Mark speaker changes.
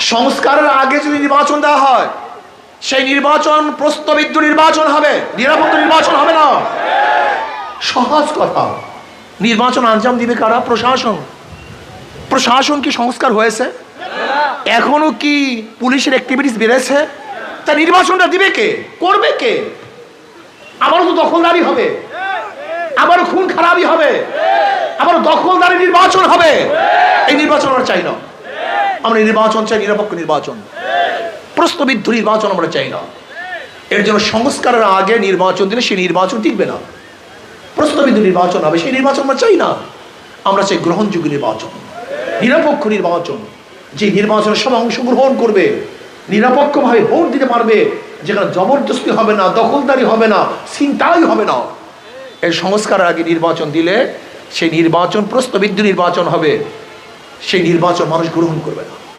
Speaker 1: সংস্কারের আগে যদি নির্বাচন দেওয়া হয়, সেই নির্বাচন প্রস্তবিদ্ধ নির্বাচন হবে, নিরাপত্তা নির্বাচন হবে না। সহজ কথা। নির্বাচন আঞ্জাম দিবে কারা? প্রশাসন। প্রশাসন কি সংস্কার হয়েছে? এখনও কি পুলিশের অ্যাক্টিভিটিস বেড়েছে? তা নির্বাচনটা দিবে কে? করবে কে? আবারও তো দখলদারি হবে। আবারও খুন খারাপই হবে। আবার দখলদারি নির্বাচন হবে। এই নির্বাচন আমরা চাই না। আমরা নির্বাচন চাই, নিরপেক্ষ নির্বাচন। প্রস্তবিদ্ধ নির্বাচন আমরা চাই না। এর জন্য সংস্কারের আগে নির্বাচন দিলে সেই নির্বাচন টিকবে না। প্রস্তাবিত নির্বাচন হবে, সেই নির্বাচন আমরা চাই না। আমরা চাই গ্রহণযোগ্য নির্বাচন, নিরপেক্ষ নির্বাচন। যে নির্বাচনে সব অংশগ্রহণ করবে, নিরপেক্ষভাবে ভোট দিতে পারবে, যেখানে জবরদস্তি হবে না, দখলদারি হবে না চিন্তাই হবে না। এই সংস্কারের আগে নির্বাচন দিলে সেই নির্বাচন, প্রস্তাবিদ্ধ নির্বাচন হবে। সেই নির্বাচন মানুষ গ্রহণ করবে না।